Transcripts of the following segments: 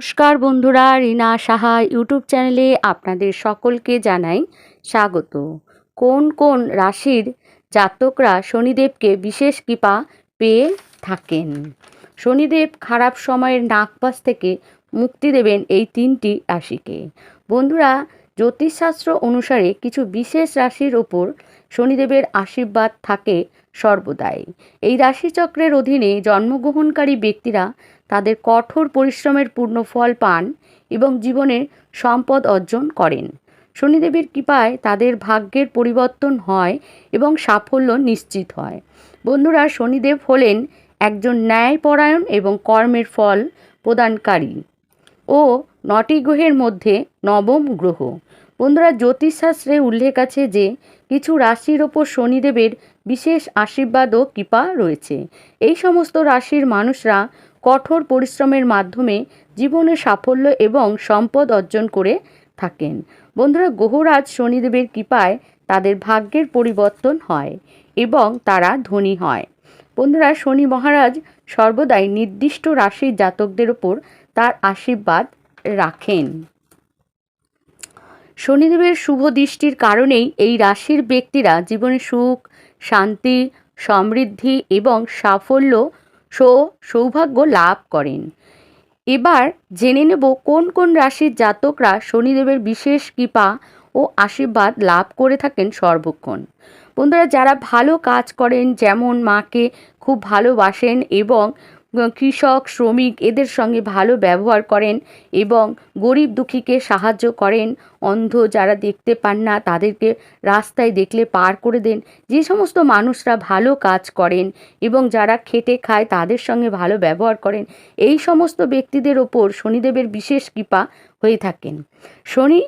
নমস্কার বন্ধুরা, রিনা সাহা ইউটিউব চ্যানেলে আপনাদের সকলকে জানাই স্বাগত। কোন কোন রাশির জাতকরা শনিদেবকে বিশেষ কৃপা পেয়ে থাকেন? শনিদেব খারাপ সময়ের নাকপাশ থেকে মুক্তি দেবেন এই তিনটি রাশিকে। বন্ধুরা জ্যোতিষশাস্ত্র অনুসারে কিছু বিশেষ রাশির ওপর শনিদেবের আশীর্বাদ থাকে সর্বদাই। এই রাশিচক্রের অধীনে জন্মগ্রহণকারী ব্যক্তিরা তাদের কঠোর পরিশ্রমের পূর্ণ ফল পান এবং জীবনের সম্পদ অর্জন করেন। শনিদেবের কৃপায় তাদের ভাগ্যের পরিবর্তন হয় এবং সাফল্য নিশ্চিত হয়। বন্ধুরা, শনিদেব হলেন একজন ন্যায়পরায়ণ এবং কর্মের ফল প্রদানকারী ও নটি গ্রহের মধ্যে নবম গ্রহ। বন্ধুরা, জ্যোতিষশাস্ত্রে উল্লেখ আছে যে, কিছু রাশির ওপর শনিদেবের বিশেষ আশীর্বাদ ও কৃপা রয়েছে। এই সমস্ত রাশির মানুষরা কঠোর পরিশ্রমের মাধ্যমে জীবনে সাফল্য এবং সম্পদ অর্জন করে থাকেন। বন্ধুরা গ্রহরাজ শনিদেবের কৃপায় তাদের ভাগ্যের পরিবর্তন হয় এবং তারা ধনী হয়। বন্ধুরা, শনি মহারাজ সর্বদাই নির্দিষ্ট রাশির জাতকদের ওপর তার আশীর্বাদ রাখেন। শনিদেবের শুভ দৃষ্টির কারণেই এই রাশির ব্যক্তিরা জীবনে সুখ, শান্তি, সমৃদ্ধি এবং সাফল্য সৌভাগ্য লাভ করেন। এবার জেনে নেব কোন কোন রাশির জাতকরা শনিদেবের বিশেষ কৃপা ও আশীর্বাদ লাভ করে থাকেন সর্বক্ষণ। বন্ধুরা, যারা ভালো কাজ করেন, যেমন মাকে খুব ভালোবাসেন এবং কৃষক, শ্রমিক এদের সঙ্গে ভালো ব্যবহার করেন এবং গরিব দুঃখীকে সাহায্য করেন। অন্ধ যারা দেখতে পান না, তাদেরকে রাস্তায় দেখলে পার করে দেন। যে সমস্ত মানুষরা ভালো কাজ করেন এবং যারা খেটে খায়, তাদের সঙ্গে ভালো ব্যবহার করেন। এই সমস্ত ব্যক্তিদের ওপর শনিদেবের বিশেষ কৃপা হয়ে থাকেন। শনি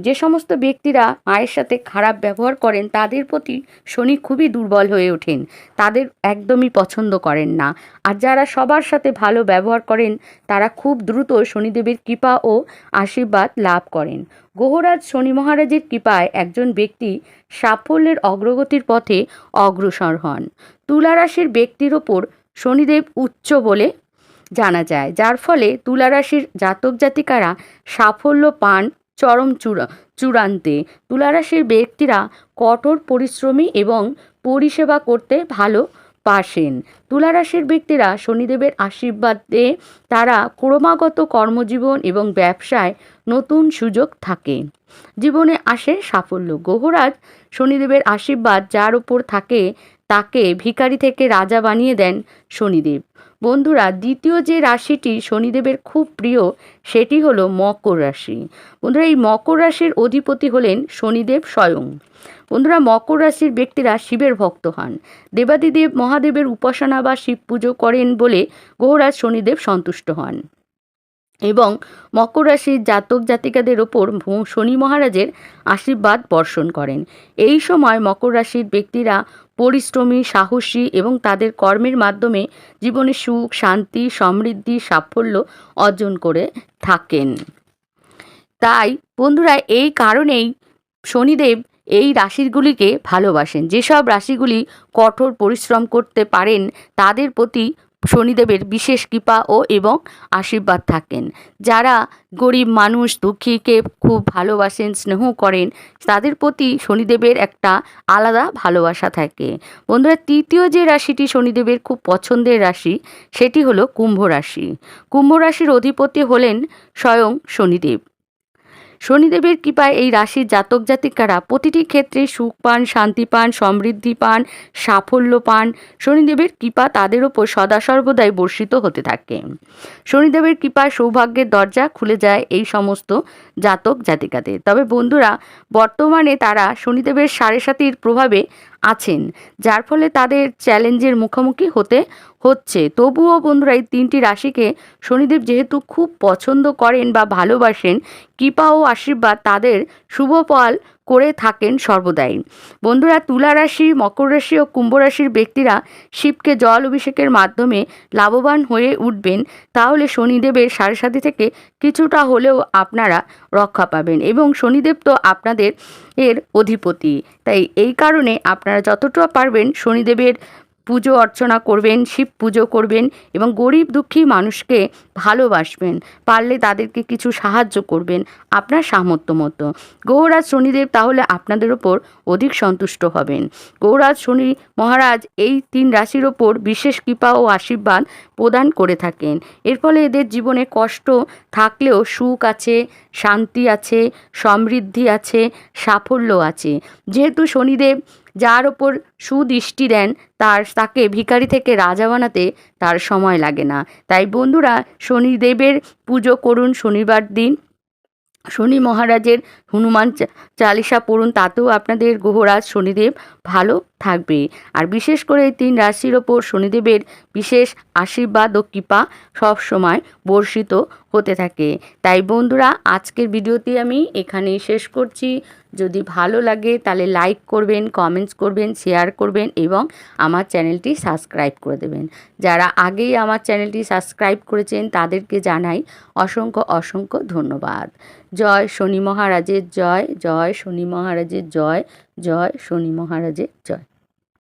যে সমস্ত ব্যক্তিরা মায়ের সাথে খারাপ ব্যবহার করেন, তাদের প্রতি শনি খুবই দুর্বল হয়ে ওঠেন। তাদের একদমই পছন্দ করেন না। আর যারা সবার সাথে ভালো ব্যবহার করেন, তারা খুব দ্রুত শনিদেবের কৃপা ও আশীর্বাদ লাভ করেন। গ্রহরাজ শনি মহারাজের কৃপায় একজন ব্যক্তি সাফল্যের অগ্রগতির পথে অগ্রসর হন। তুলা রাশির ব্যক্তির ওপর শনিদেব উচ্চ বলে জানা যায়। যার ফলে তুলা রাশির জাতক জাতিকারা সাফল্য পান চরম চূড়া, চূড়ান্তে। তুলারাশির ব্যক্তিরা কঠোর পরিশ্রমী এবং পরিষেবা করতে ভালো পাশেন তুলারাশির ব্যক্তিরা শনিদেবের আশীর্বাদে তারা ক্রমাগত কর্মজীবন এবং ব্যবসায় নতুন সুযোগ থাকে। জীবনে আসে সাফল্য। গ্রহরাজ শনিদেবের আশীর্বাদ যার উপর থাকে, তাকে ভিকারি থেকে রাজা বানিয়ে দেন শনিদেব। বন্ধুরা, দ্বিতীয় যে রাশিটি শনিদেবের খুব প্রিয়, সেটি হলো মকর রাশি। বন্ধুরা, এই মকর রাশির অধিপতি হলেন শনিদেব স্বয়ং। বন্ধুরা, মকর রাশির ব্যক্তিরা শিবের ভক্ত হন। দেবাদিদেব মহাদেবের উপাসনা বা শিব পুজো করেন বলে গ্রহরাজ শনিদেব সন্তুষ্ট হন। এবং মকর রাশির জাতক জাতিকাদের ওপর শনি মহারাজের আশীর্বাদ বর্ষণ করেন। এই সময় মকর রাশির ব্যক্তিরা পরিশ্রমী, সাহসী এবং তাদের কর্মের মাধ্যমে জীবনে সুখ, শান্তি, সমৃদ্ধি, সাফল্য অর্জন করে থাকেন। তাই বন্ধুরা, এই কারণেই শনিদেব এই রাশিগুলিকে ভালোবাসেন। যেসব রাশিগুলি কঠোর পরিশ্রম করতে পারেন, তাদের প্রতি শনিদেবের বিশেষ কৃপা ও এবং আশীর্বাদ থাকেন। যারা গরিব মানুষ, দুঃখীকে খুব ভালোবাসেন, স্নেহ করেন, তাদের প্রতি শনিদেবের একটা আলাদা ভালোবাসা থাকে। বন্ধুরা, তৃতীয় যে রাশিটি শনিদেবের খুব পছন্দের রাশি, সেটি হলো কুম্ভ রাশি। কুম্ভ রাশির অধিপতি হলেন স্বয়ং শনিদেব। শনিদেবের কৃপায় এই রাশির জাতক জাতিকারা প্রতিটি ক্ষেত্রে সুখ পান, শান্তি পান, সমৃদ্ধি পান, সাফল্য পান। শনিদেবের কৃপা তাদের ওপর সদা সর্বদাই বর্ষিত হতে থাকে। শনিদেবের কৃপায় সৌভাগ্যের দরজা খুলে যায় এই সমস্ত জাতক জাতিকাদের। তবে বন্ধুরা, বর্তমানে তারা শনিদেবের সাড়ে সাতির প্রভাবে আছেন, যার ফলে তাদের চ্যালেঞ্জের মুখোমুখি হতে হচ্ছে। তবুও বন্ধুরা, এই তিনটি রাশিকে শনিদেব যেহেতু খুব পছন্দ করেন বা ভালোবাসেন, কৃপা ও আশীর্বাদ তাদের শুভ ফল করে থাকেন সর্বদাই। বন্ধুরা, তুলা রাশি, মকর রাশি ও কুম্ভ রাশির ব্যক্তিরা শিবকে জল অভিষেকের মাধ্যমে লাভবান হয়ে উঠবেন। তাহলে শনিদেবের সাড়ে সাথে থেকে কিছুটা হলেও আপনারা রক্ষা পাবেন এবং শনিদেব তো আপনাদের এর অধিপতি। তাই এই কারণে আপনারা যতটা পারবেন শনিদেবের পুজো অর্চনা করবেন, শিব পুজো করবেন এবং গরিব দুঃখী মানুষকে ভালোবাসবেন। পারলে তাদেরকে কিছু সাহায্য করবেন আপনার সামর্থ্য মতো। গৌরাজ শনিদেব তাহলে আপনাদের ওপর অধিক সন্তুষ্ট হবেন। গৌরাজ শনি মহারাজ এই তিন রাশির ওপর বিশেষ কৃপা ও আশীর্বাদ প্রদান করে থাকেন। এর ফলে এদের জীবনে কষ্ট থাকলেও সুখ আছে, শান্তি আছে, সমৃদ্ধি আছে, সাফল্য আছে। যেহেতু শনিদেব যার ওপর সুদৃষ্টি দেন, তার, তাকে ভিকারি থেকে রাজা বানাতে তার সময় লাগে না। তাই বন্ধুরা, শনিদেবের পুজো করুন শনিবার দিন। শনি মহারাজের হনুমান চালিসা পড়ুন, তাতেও আপনাদের গ্রহরাজ শনিদেব ভালো থাকবে। আর বিশেষ করে এই তিন রাশির ওপর শনিদেবের বিশেষ আশীর্বাদ ও কৃপা সবসময় বর্ষিত হতে থাকে। তাই বন্ধুরা, আজকের ভিডিওটি আমি এখানেই শেষ করছি। যদি ভালো লাগে তাহলে লাইক করবেন, কমেন্টস করবেন, শেয়ার করবেন এবং আমার চ্যানেলটি সাবস্ক্রাইব করে দেবেন। যারা আগেই আমার চ্যানেলটি সাবস্ক্রাইব করেছেন তাদেরকে জানাই অসংখ্য অসংখ্য ধন্যবাদ। জয় শনি মহারাজের জয় জয় শনি মহারাজের জয় জয় শনি মহারাজের জয়।